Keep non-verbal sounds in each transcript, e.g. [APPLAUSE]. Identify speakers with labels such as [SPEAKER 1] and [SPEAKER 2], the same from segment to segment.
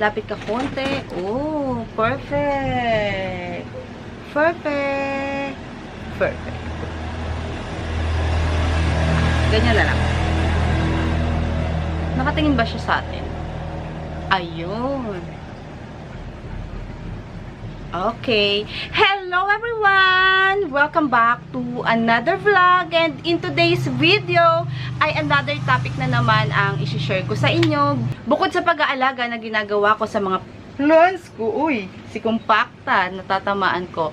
[SPEAKER 1] Lapit ka konti. Oh, perfect. Perfect. Perfect. Ganyan lang. Nakatingin ba siya sa atin? Ayun. Okay. Hello everyone! Welcome back to another vlog and in today's video ay another topic na naman ang isi-share ko sa inyo. Bukod sa pag-aalaga na ginagawa ko sa mga plants ko, uy, si Compacta, natatamaan ko.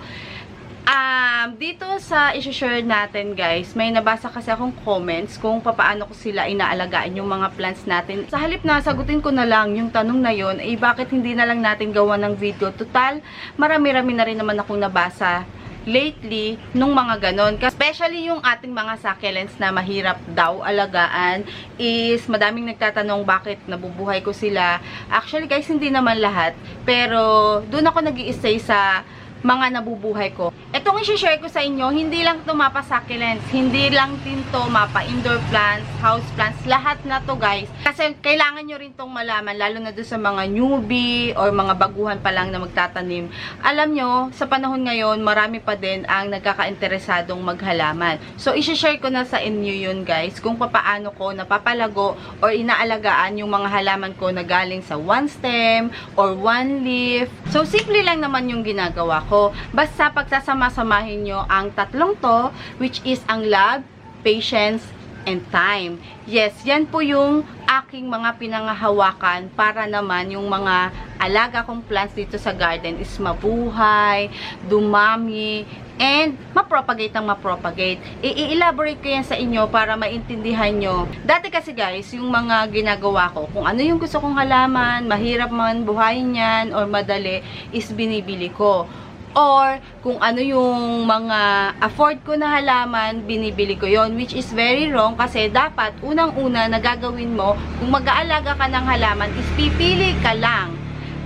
[SPEAKER 1] Um, dito sa isi-share natin guys, may nabasa kasi akong comments kung papaano ko sila inaalagaan yung mga plants natin. Sa halip na sagutin ko na lang yung tanong na yon, eh bakit hindi na lang natin gawa ng video? Total, marami-rami na rin naman akong nabasa lately nung mga ganon. Especially yung ating mga succulents na mahirap daw alagaan is madaming nagtatanong bakit nabubuhay ko sila. Actually guys, hindi naman lahat. Pero doon ako nag sa mga nabubuhay ko. Itong i-share ko sa inyo, hindi lang ito mapa succulents, hindi lang din to mapa indoor plants, house plants, lahat na to guys. Kasi kailangan nyo rin tong malaman, lalo na doon sa mga newbie or mga baguhan pa lang na magtatanim. Alam nyo, sa panahon ngayon, marami pa din ang nagkakainteresadong maghalaman. So, i-share ko na sa inyo yun guys, kung papaano ko napapalago or inaalagaan yung mga halaman ko na galing sa one stem or one leaf. So, simple lang naman yung ginagawa ko. Basta pagsasama-samahin nyo ang tatlong to, which is ang love, patience, and time. Yes, yan po yung aking mga pinangahawakan para naman yung mga alaga kong plants dito sa garden is mabuhay, dumami, and mapropagate ang mapropagate. I-elaborate ko yan sa inyo para maintindihan nyo. Dati kasi guys, yung mga ginagawa ko, kung ano yung gusto kong halaman, mahirap man buhayin yan, or madali, is binibili ko or kung ano yung mga afford ko na halaman, binibili ko yon which is very wrong kasi dapat unang-una na gagawin mo, kung mag-aalaga ka ng halaman, is pipili ka lang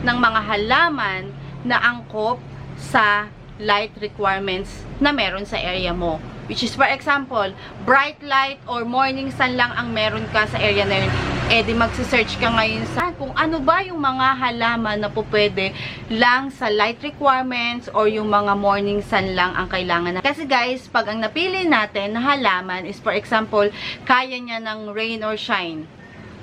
[SPEAKER 1] ng mga halaman na angkop sa light requirements na meron sa area mo. Which is, for example, bright light or morning sun lang ang meron ka sa area na yun. Eh, di magsisearch ka ngayon sa kung ano ba yung mga halaman na po pwede lang sa light requirements or yung mga morning sun lang ang kailangan. Kasi guys, pag ang napili natin na halaman is, for example, kaya niya ng rain or shine.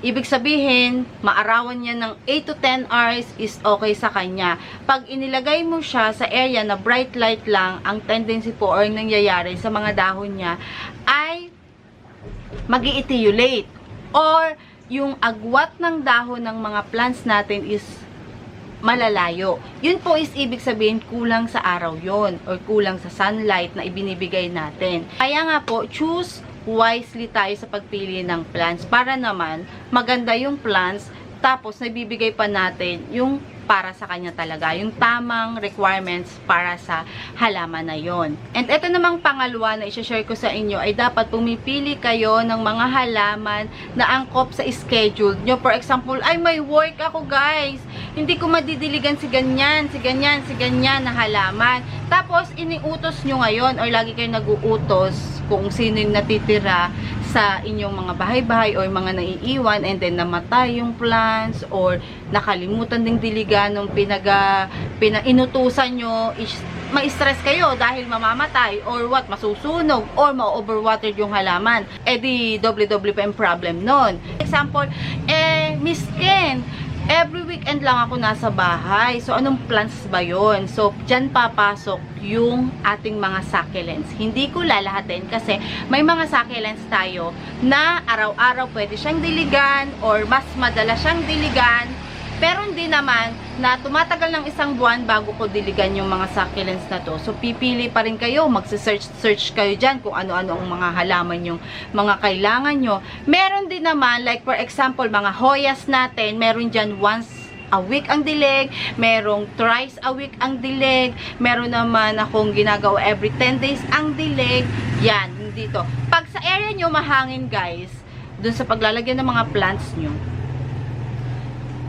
[SPEAKER 1] Ibig sabihin, maarawan niya ng 8 to 10 hours is okay sa kanya. Pag inilagay mo siya sa area na bright light lang, ang tendency po or nangyayari sa mga dahon niya ay mag Or, yung agwat ng dahon ng mga plants natin is malalayo. Yun po is ibig sabihin kulang sa araw yon or kulang sa sunlight na ibinibigay natin. Kaya nga po, choose wisely tayo sa pagpili ng plants para naman maganda yung plants tapos nabibigay pa natin yung para sa kanya talaga, yung tamang requirements para sa halaman na yon. And ito namang pangalawa na i-share ko sa inyo ay dapat pumipili kayo ng mga halaman na angkop sa schedule nyo. For example, ay may work ako guys, hindi ko madidiligan si ganyan, si ganyan, si ganyan na halaman. Tapos iniutos nyo ngayon or lagi kayo nag-uutos kung sino yung natitira sa inyong mga bahay-bahay or mga naiiwan and then namatay yung plants or nakalimutan ding diligan nung pinaga, pinainutusan nyo is ma-stress kayo dahil mamamatay or what, masusunog or ma-overwatered yung halaman. Eh di doble-doble problem nun. Example, eh, Miss Ken, every weekend lang ako nasa bahay. So, anong plants ba yon? So, dyan papasok yung ating mga succulents. Hindi ko lalahatin kasi may mga succulents tayo na araw-araw pwede siyang diligan or mas madalas siyang diligan pero hindi naman na tumatagal ng isang buwan bago ko diligan yung mga succulents na to. So, pipili pa rin kayo, magse-search-search kayo dyan kung ano-ano ang mga halaman yung mga kailangan nyo. Meron din naman, like for example, mga hoyas natin, meron dyan once a week ang dilig, merong thrice a week ang dilig, meron naman akong ginagawa every 10 days ang dilig, yan, dito. Pag sa area nyo mahangin guys, dun sa paglalagyan ng mga plants nyo,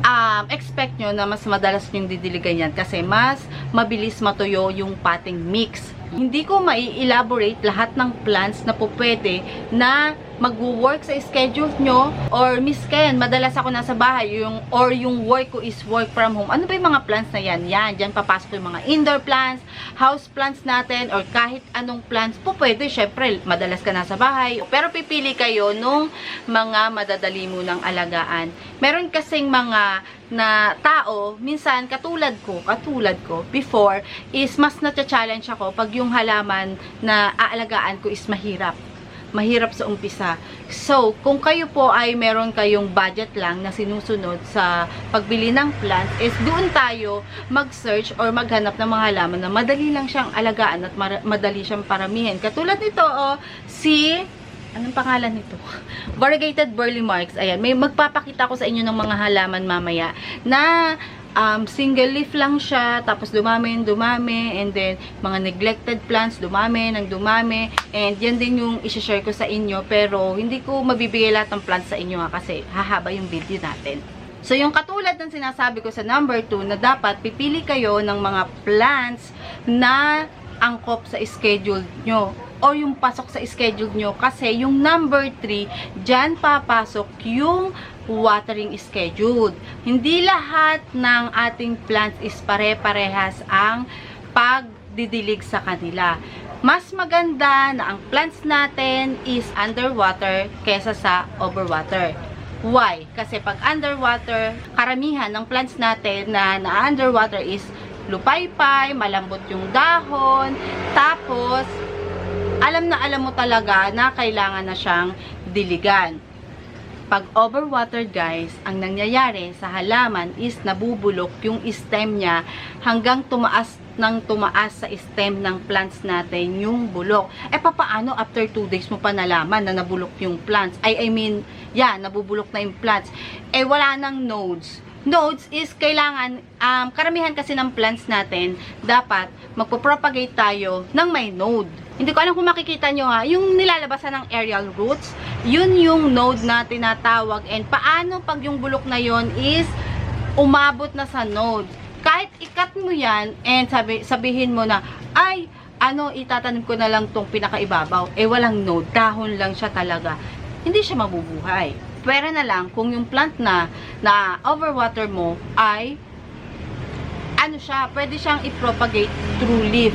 [SPEAKER 1] um, expect nyo na mas madalas yung didiligan yan kasi mas mabilis matuyo yung potting mix. Hindi ko mai-elaborate lahat ng plants na po pwede na mag-work sa schedule nyo or Miss Ken, madalas ako nasa bahay yung, or yung work ko is work from home. Ano ba yung mga plants na yan? Yan, dyan papasok yung mga indoor plants, house plants natin, or kahit anong plants po pwede. Syempre, madalas ka nasa bahay. Pero pipili kayo nung mga madadali mo ng alagaan. Meron kasing mga na tao, minsan katulad ko, katulad ko, before, is mas na-challenge ako pag yung halaman na aalagaan ko is mahirap mahirap sa umpisa. So, kung kayo po ay meron kayong budget lang na sinusunod sa pagbili ng plants, is doon tayo mag-search or maghanap ng mga halaman na madali lang siyang alagaan at madali siyang paramihin. Katulad nito, oh, si Anong pangalan nito? [LAUGHS] Variegated Burley Marks. Ayan, may magpapakita ko sa inyo ng mga halaman mamaya na um, single leaf lang siya, tapos dumami, dumami, and then mga neglected plants, dumami, nang dumami, and yan din yung isi-share ko sa inyo, pero hindi ko mabibigay lahat ng plants sa inyo ha, kasi hahaba yung video natin. So, yung katulad ng sinasabi ko sa number 2, na dapat pipili kayo ng mga plants na angkop sa schedule nyo o yung pasok sa schedule nyo kasi yung number 3, dyan papasok yung watering schedule. Hindi lahat ng ating plants is pare-parehas ang pagdidilig sa kanila. Mas maganda na ang plants natin is underwater kesa sa overwater. Why? Kasi pag underwater, karamihan ng plants natin na na-underwater is lupaypay, malambot yung dahon, tapos alam na alam mo talaga na kailangan na siyang diligan. Pag overwater guys, ang nangyayari sa halaman is nabubulok yung stem niya hanggang tumaas ng tumaas sa stem ng plants natin yung bulok. Eh papaano after 2 days mo pa nalaman na nabulok yung plants? I, I mean, yeah, nabubulok na yung plants. Eh wala nang nodes nodes is kailangan, um, karamihan kasi ng plants natin, dapat magpo-propagate tayo ng may node. Hindi ko alam kung makikita nyo ha, yung nilalabasan ng aerial roots, yun yung node na tinatawag. And paano pag yung bulok na yon is umabot na sa node. Kahit ikat mo yan and sabi, sabihin mo na, ay, ano, itatanim ko na lang tong pinakaibabaw. Eh, walang node. Dahon lang siya talaga. Hindi siya mabubuhay. Pwera na lang kung yung plant na na overwater mo ay ano siya, pwede siyang i-propagate through leaf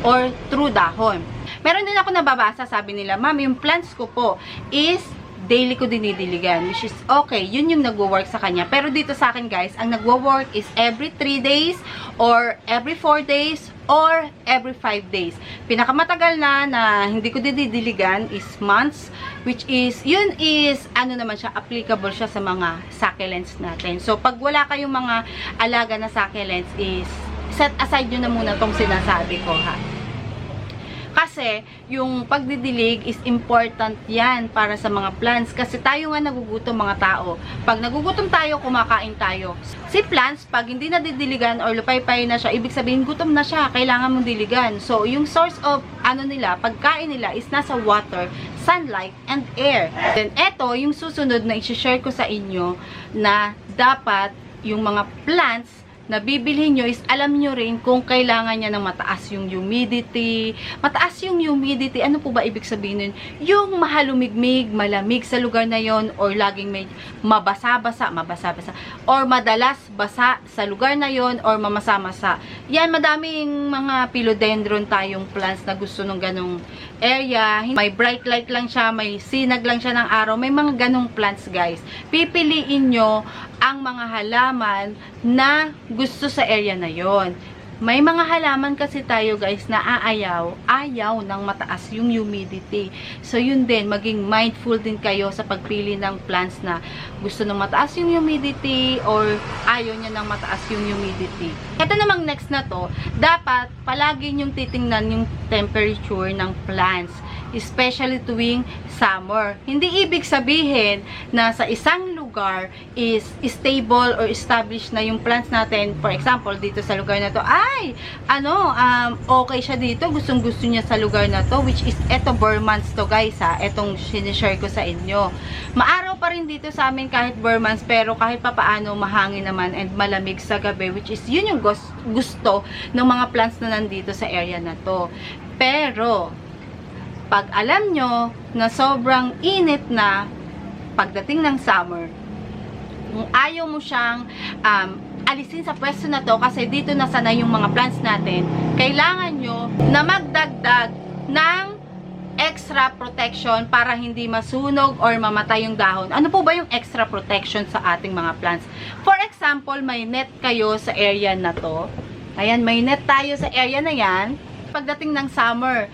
[SPEAKER 1] or through dahon. Meron din ako nababasa, sabi nila, ma'am, yung plants ko po is daily ko dinidiligan, which is okay, yun yung nagwo-work sa kanya. Pero dito sa akin guys, ang nagwo-work is every 3 days or every 4 days or every 5 days. Pinakamatagal na na hindi ko didiligan is months, which is, yun is, ano naman siya, applicable siya sa mga succulents natin. So, pag wala kayong mga alaga na succulents is, set aside nyo na muna tong sinasabi ko ha. Kasi, yung pagdidilig is important yan para sa mga plants. Kasi tayo nga nagugutom mga tao. Pag nagugutom tayo, kumakain tayo. Si plants, pag hindi na didiligan or lupay-pay na siya, ibig sabihin gutom na siya, kailangan mong diligan. So, yung source of ano nila, pagkain nila is nasa water, sunlight, and air. Then, eto, yung susunod na i-share ko sa inyo na dapat yung mga plants na bibilhin nyo is alam nyo rin kung kailangan niya ng mataas yung humidity. Mataas yung humidity, ano po ba ibig sabihin nun? Yung mahalumigmig, malamig sa lugar na yon or laging may mabasa-basa, mabasa-basa, or madalas basa sa lugar na yon or mamasa-masa. Yan, madaming mga philodendron tayong plants na gusto ng ganong area. May bright light lang siya, may sinag lang siya ng araw. May mga ganong plants, guys. Pipiliin nyo ang mga halaman na gusto sa area na yon. May mga halaman kasi tayo guys na aayaw, ayaw ng mataas yung humidity. So yun din, maging mindful din kayo sa pagpili ng plants na gusto ng mataas yung humidity or ayaw niya ng mataas yung humidity. Ito namang next na to, dapat palagi yung titingnan yung temperature ng plants especially tuwing summer. Hindi ibig sabihin na sa isang lugar is stable or established na yung plants natin. For example, dito sa lugar na to, ay, ano, um, okay siya dito. Gustong gusto niya sa lugar na to, which is eto Burmans to guys ha. Etong sinishare ko sa inyo. Maaraw pa rin dito sa amin kahit Burmans, pero kahit papaano mahangin naman and malamig sa gabi, which is yun yung gusto ng mga plants na nandito sa area na to. Pero, pag alam nyo na sobrang init na pagdating ng summer, kung ayaw mo siyang um, alisin sa pwesto na to kasi dito na sana yung mga plants natin, kailangan nyo na magdagdag ng extra protection para hindi masunog or mamatay yung dahon. Ano po ba yung extra protection sa ating mga plants? For example, may net kayo sa area na to. Ayan, may net tayo sa area na yan. Pagdating ng summer,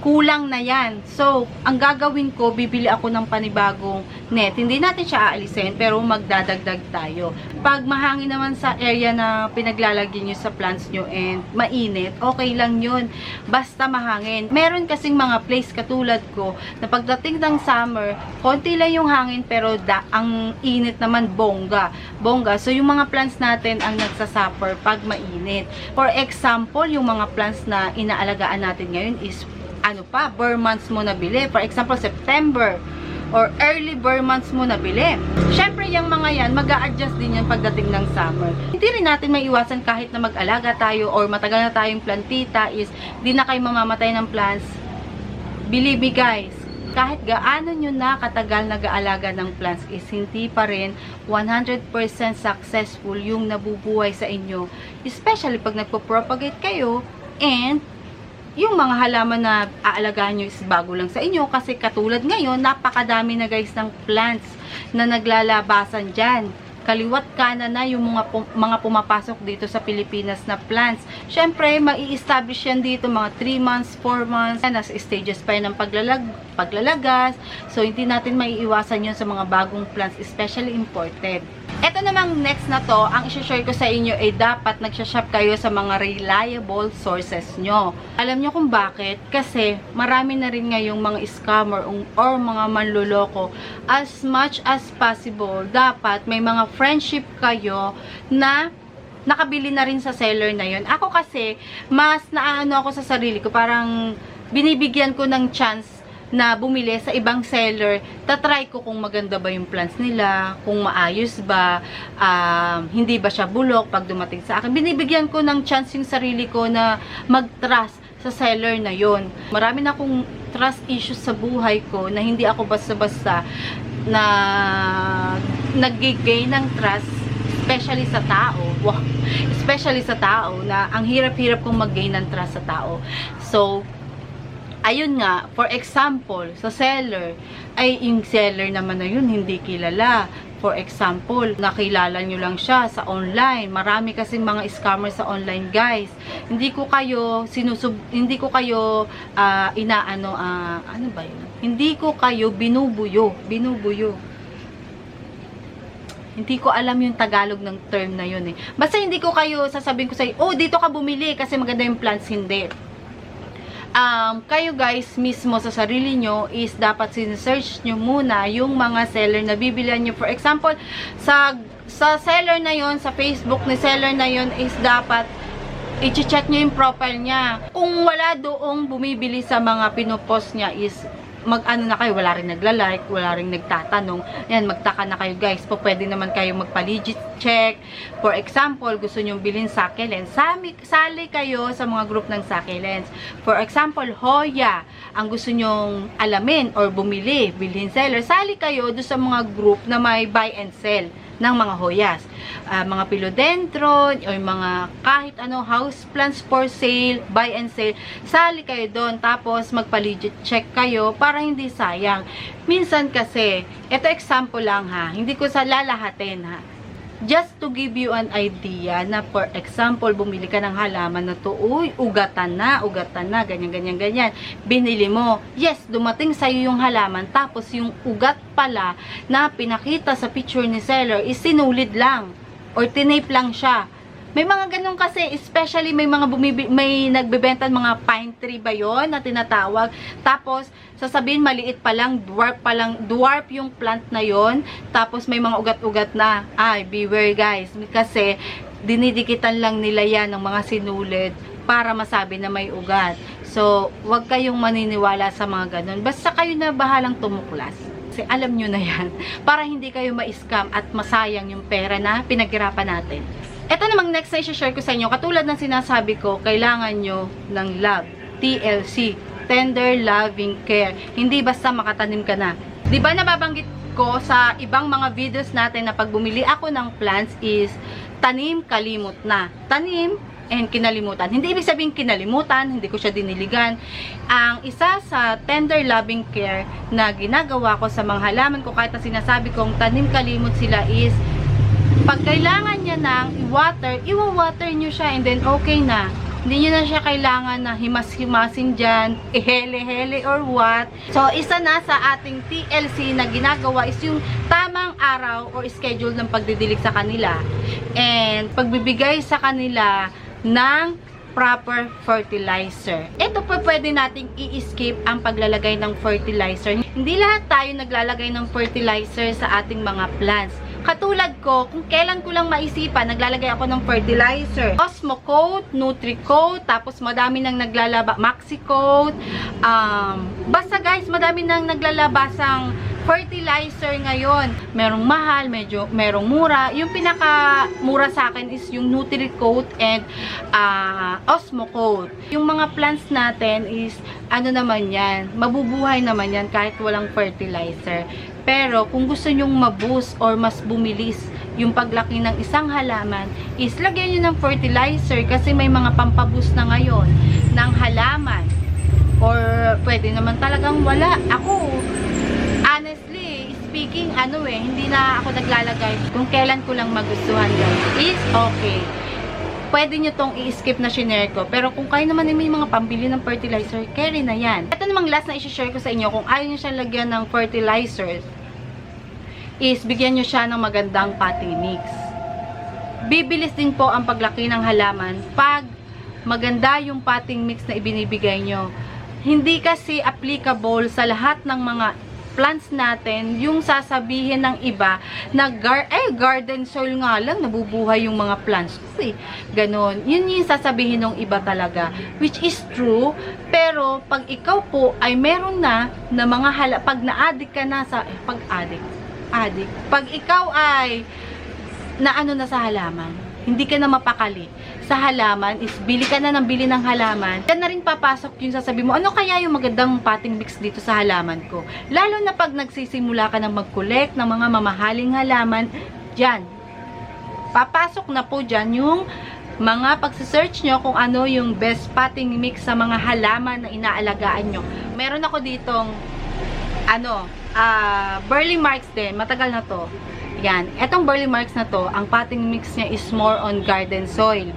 [SPEAKER 1] kulang na yan. So, ang gagawin ko, bibili ako ng panibagong net. Hindi natin siya aalisin, pero magdadagdag tayo. Pag mahangin naman sa area na pinaglalagyan nyo sa plants nyo and mainit, okay lang yun. Basta mahangin. Meron kasing mga place katulad ko, na pagdating ng summer, konti lang yung hangin, pero da, ang init naman bongga. Bongga. So, yung mga plants natin ang nagsasuffer pag mainit. For example, yung mga plants na inaalagaan natin ngayon is ano pa, burr months mo nabili. For example, September or early burr months mo nabili. Siyempre, yung mga yan, mag adjust din yan pagdating ng summer. Hindi rin natin maiwasan kahit na mag-alaga tayo or matagal na tayong plantita is di na kayo mamamatay ng plants. Believe me guys, kahit gaano nyo na katagal nag-aalaga ng plants is hindi pa rin 100% successful yung nabubuhay sa inyo. Especially pag nagpo-propagate kayo and yung mga halaman na aalagaan nyo is bago lang sa inyo kasi katulad ngayon, napakadami na guys ng plants na naglalabasan dyan. Kaliwat kanan na yung mga, pum- mga pumapasok dito sa Pilipinas na plants. Siyempre, mai-establish yan dito mga 3 months, 4 months. Nasa stages pa yan ng paglalag, paglalagas. So, hindi natin maiiwasan yun sa mga bagong plants, especially imported. Ito namang next na to, ang isi-share ko sa inyo ay dapat nagsashop kayo sa mga reliable sources nyo. Alam nyo kung bakit? Kasi marami na rin ngayong mga scammer or mga manloloko. As much as possible, dapat may mga friendship kayo na nakabili na rin sa seller na yon. Ako kasi, mas naaano ako sa sarili ko, parang binibigyan ko ng chance na bumili sa ibang seller, tatry ko kung maganda ba yung plants nila, kung maayos ba, um, hindi ba siya bulok pag dumating sa akin. Binibigyan ko ng chance yung sarili ko na mag-trust sa seller na yon. Marami na akong trust issues sa buhay ko na hindi ako basta-basta na nag-gain ng trust especially sa tao. Wow. [LAUGHS] Especially sa tao na ang hirap-hirap kong mag-gain ng trust sa tao. So, ayun nga, for example, sa seller, ay yung seller naman na yun, hindi kilala. For example, nakilala nyo lang siya sa online. Marami kasi mga scammers sa online, guys. Hindi ko kayo sinusub hindi ko kayo ah, inaano ah, ano ba 'yun? Hindi ko kayo binubuyo, binubuyo. Hindi ko alam yung Tagalog ng term na yun eh. Basta hindi ko kayo sasabihin ko sa oh, dito ka bumili kasi maganda yung plants, hindi um, kayo guys mismo sa sarili nyo is dapat sinesearch nyo muna yung mga seller na bibilihan nyo. For example, sa, sa seller na yon sa Facebook ni seller na yon is dapat i-check nyo yung profile niya. Kung wala doong bumibili sa mga pinopost niya is mag-ano na kayo, wala rin nagla-like, wala rin nagtatanong. Yan, magtaka na kayo guys. Po, pwede naman kayo magpa-legit check. For example, gusto nyong bilhin succulents. Sali, sali kayo sa mga group ng succulents. For example, Hoya, ang gusto nyong alamin or bumili, bilhin seller. Sali kayo do sa mga group na may buy and sell ng mga hoyas. Ah, mga philodendron, o yung mga kahit ano, house plants for sale, buy and sell, sali kayo doon. Tapos, magpa-legit check kayo para hindi sayang. Minsan kasi, ito example lang ha, hindi ko sa lalahatin ha. Just to give you an idea na for example, bumili ka ng halaman na to, uy, ugatan na, ugatan na, ganyan, ganyan, ganyan. Binili mo. Yes, dumating sa'yo yung halaman, tapos yung ugat pala na pinakita sa picture ni seller is sinulid lang or tinape lang siya. May mga ganun kasi, especially may mga bumibi, may nagbebenta mga pine tree ba yon na tinatawag. Tapos, sasabihin maliit pa lang, dwarf pa lang, dwarf yung plant na yon Tapos, may mga ugat-ugat na. Ay, beware guys. Kasi, dinidikitan lang nila yan ng mga sinulid para masabi na may ugat. So, wag kayong maniniwala sa mga ganun. Basta kayo na bahalang tumuklas. Kasi alam nyo na yan. [LAUGHS] Para hindi kayo ma-scam at masayang yung pera na pinaghirapan natin. Ito namang next na i-share ko sa inyo. Katulad ng sinasabi ko, kailangan nyo ng love. TLC. tender loving care. Hindi basta makatanim ka na. 'Di ba nababanggit ko sa ibang mga videos natin na pag bumili ako ng plants is tanim, kalimot na. Tanim, and kinalimutan. Hindi ibig sabihin kinalimutan, hindi ko siya diniligan. Ang isa sa tender loving care na ginagawa ko sa mga halaman ko kahit na sinasabi kong tanim kalimot sila is pag kailangan niya ng i-water, i-water nyo siya and then okay na. Hindi nyo na siya kailangan na himas-himasin dyan, ihele-hele or what. So, isa na sa ating TLC na ginagawa is yung tamang araw or schedule ng pagdidilig sa kanila. And pagbibigay sa kanila ng proper fertilizer. Ito po pwede nating i-skip ang paglalagay ng fertilizer. Hindi lahat tayo naglalagay ng fertilizer sa ating mga plants. Katulad ko, kung kailan ko lang maisipan, naglalagay ako ng fertilizer. Osmocoat, Nutricoat, tapos madami nang naglalaba, Maxicoat. Um, basta guys, madami nang naglalabasang fertilizer ngayon. Merong mahal, medyo merong mura. Yung pinaka mura sa akin is yung Nutricoat and uh, Osmocoat. Yung mga plants natin is ano naman yan, mabubuhay naman yan kahit walang fertilizer. Pero kung gusto nyong maboost or mas bumilis yung paglaki ng isang halaman, is lagyan nyo ng fertilizer kasi may mga pampaboost na ngayon ng halaman. Or pwede naman talagang wala. Ako, honestly speaking, ano eh, hindi na ako naglalagay. Kung kailan ko lang magustuhan guys, is okay. Pwede nyo tong i-skip na shinare ko. Pero kung kayo naman ay may mga pambili ng fertilizer, carry na yan. Ito namang last na i-share ko sa inyo, kung ayaw nyo siya lagyan ng fertilizers, is bigyan nyo siya ng magandang potting mix. Bibilis din po ang paglaki ng halaman pag maganda yung potting mix na ibinibigay nyo. Hindi kasi applicable sa lahat ng mga plants natin yung sasabihin ng iba na gar eh, garden soil nga lang nabubuhay yung mga plants ko eh. Yun yung sasabihin ng iba talaga. Which is true. Pero pag ikaw po ay meron na na mga hala pag na-addict ka na sa eh, pag addict addict. Pag ikaw ay na ano na sa halaman, hindi ka na mapakali sa halaman is bili ka na ng bili ng halaman. Yan na rin papasok yung sasabi mo, ano kaya yung magandang potting mix dito sa halaman ko? Lalo na pag nagsisimula ka ng mag-collect ng mga mamahaling halaman, dyan. Papasok na po dyan yung mga pagsisearch nyo kung ano yung best potting mix sa mga halaman na inaalagaan nyo. Meron ako ditong ano, ah, Burley Marks din. Matagal na to. Yan. Etong Burley Marks na to, ang potting mix niya is more on garden soil.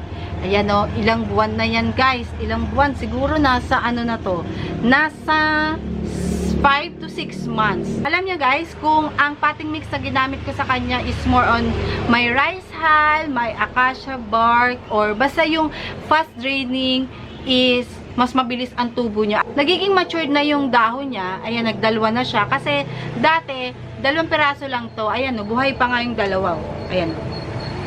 [SPEAKER 1] Ayan o, ilang buwan na yan guys. Ilang buwan, siguro nasa ano na to. Nasa 5 to 6 months. Alam niyo guys, kung ang potting mix na ginamit ko sa kanya is more on my rice hull, my acacia bark, or basta yung fast draining is mas mabilis ang tubo niya. Nagiging matured na yung dahon niya. Ayan, nagdalwa na siya. Kasi dati, dalawang piraso lang to. Ayan, no, buhay pa nga yung dalawa. oh. Ayan.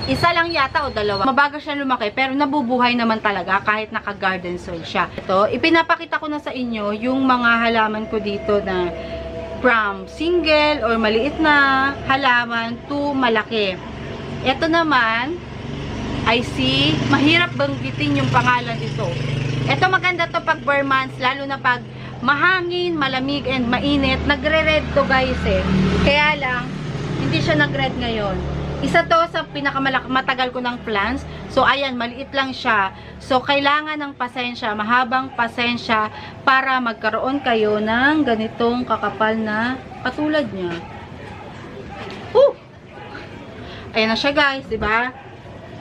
[SPEAKER 1] Isa lang yata o dalawa. Mabagal siya lumaki pero nabubuhay naman talaga kahit naka-garden soil siya. Ito, ipinapakita ko na sa inyo yung mga halaman ko dito na from single or maliit na halaman to malaki. Ito naman, I see, mahirap banggitin yung pangalan nito. Ito maganda to pag bare months, lalo na pag mahangin, malamig, and mainit. Nagre-red to guys eh. Kaya lang, hindi siya nag-red ngayon. Isa to sa pinakamatagal ko ng plants. So, ayan, maliit lang siya. So, kailangan ng pasensya, mahabang pasensya para magkaroon kayo ng ganitong kakapal na katulad niya. Woo! Ayan na siya guys, di ba?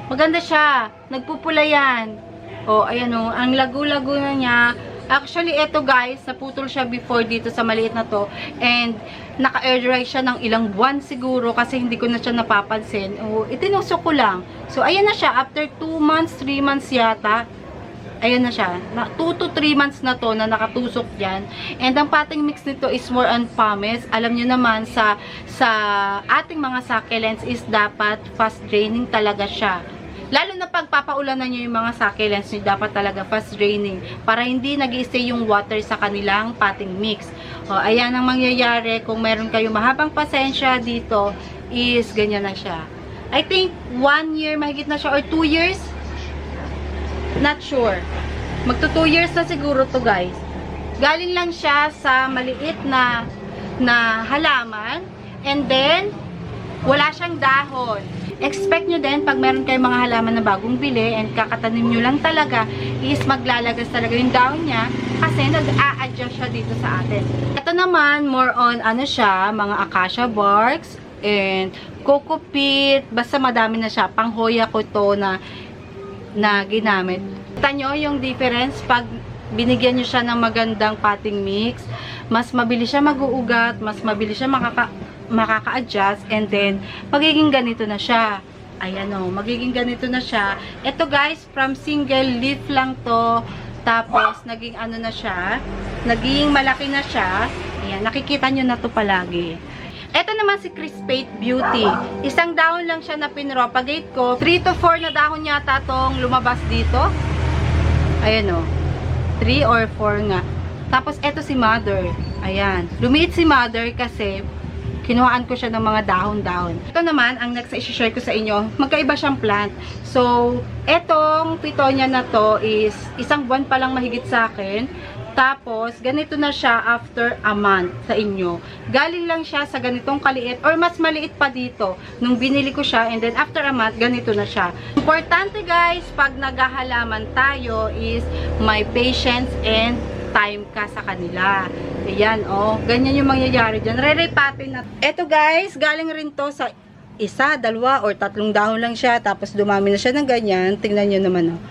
[SPEAKER 1] Maganda siya. Nagpupula yan. O, ayan o. Ang lagu-lagu na niya. Actually, ito guys, naputol siya before dito sa maliit na to. And, naka-air dry siya ng ilang buwan siguro kasi hindi ko na siya napapansin. O, itinusok ko lang. So, ayan na siya. After 2 months, 3 months yata, ayan na siya. 2 to 3 months na to na nakatusok dyan. And ang potting mix nito is more on pumice. Alam nyo naman sa sa ating mga succulents is dapat fast draining talaga siya. Lalo na pag papaulanan nyo yung mga succulents nyo, dapat talaga fast draining para hindi nag stay yung water sa kanilang potting mix. O, ayan ang mangyayari kung meron kayo mahabang pasensya dito is ganyan na siya. I think 1 year mahigit na siya or 2 years Not sure. Magto 2 years na siguro to guys. galing lang siya sa maliit na na halaman and then wala siyang dahon. Expect nyo din pag meron kayong mga halaman na bagong bili and kakatanim nyo lang talaga is maglalagas talaga yung dahon niya kasi nag-a-adjust siya dito sa atin. Ito naman, more on ano siya, mga acacia barks and coco peat. Basta madami na siya. Panghoya ko to na na ginamit. Kita nyo yung difference pag binigyan nyo siya ng magandang potting mix. Mas mabilis siya mag-uugat, mas mabilis siya makaka makaka-adjust and then magiging ganito na siya. Ayan o, magiging ganito na siya. Ito guys, from single leaf lang to. Tapos, naging ano na siya. Naging malaki na siya. Ayan, nakikita nyo na to palagi. Ito naman si Crispate Beauty. Isang dahon lang siya na pinropagate ko. 3 to 4 na dahon yata tong lumabas dito. Ayan o. 3 or 4 nga. Tapos, eto si Mother. Ayan. Lumiit si Mother kasi kinuhaan ko siya ng mga dahon-dahon. Ito naman, ang next na isi-share ko sa inyo, magkaiba siyang plant. So, etong pitonya na to is isang buwan pa lang mahigit sa akin. Tapos, ganito na siya after a month sa inyo. Galing lang siya sa ganitong kaliit or mas maliit pa dito nung binili ko siya and then after a month, ganito na siya. Importante guys, pag naghahalaman tayo is may patience and time ka sa kanila. Ayan, oh. Ganyan yung mangyayari dyan. Re-repatin na. Eto guys, galing rin to sa isa, dalawa, or tatlong dahon lang siya. Tapos dumami na siya ng ganyan. Tingnan nyo naman, oh.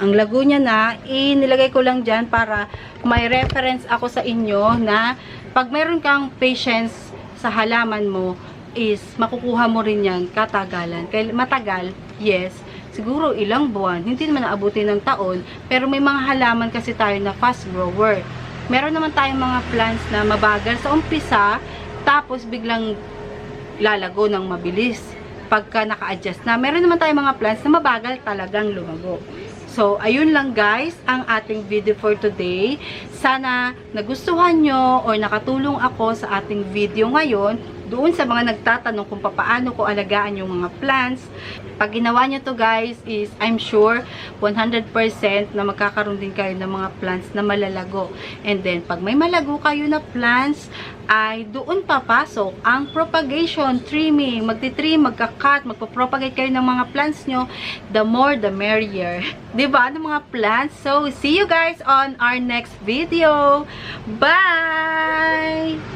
[SPEAKER 1] Ang lago niya na, inilagay ko lang dyan para may reference ako sa inyo na pag meron kang patience sa halaman mo, is makukuha mo rin yan katagalan. Kaya matagal, yes, siguro ilang buwan, hindi naman naabutin ng taon, pero may mga halaman kasi tayo na fast grower. Meron naman tayong mga plants na mabagal sa umpisa, tapos biglang lalago ng mabilis pagka naka-adjust na. Meron naman tayong mga plants na mabagal talagang lumago. So, ayun lang guys, ang ating video for today. Sana nagustuhan nyo or nakatulong ako sa ating video ngayon doon sa mga nagtatanong kung paano ko alagaan yung mga plants. Pag ginawa nyo to guys is I'm sure 100% na magkakaroon din kayo ng mga plants na malalago. And then pag may malago kayo na plants ay doon papasok ang propagation, trimming, magti-trim, magka-cut, magpo-propagate kayo ng mga plants nyo, the more the merrier. [LAUGHS] 'Di ba? Ng mga plants. So, see you guys on our next video. Bye!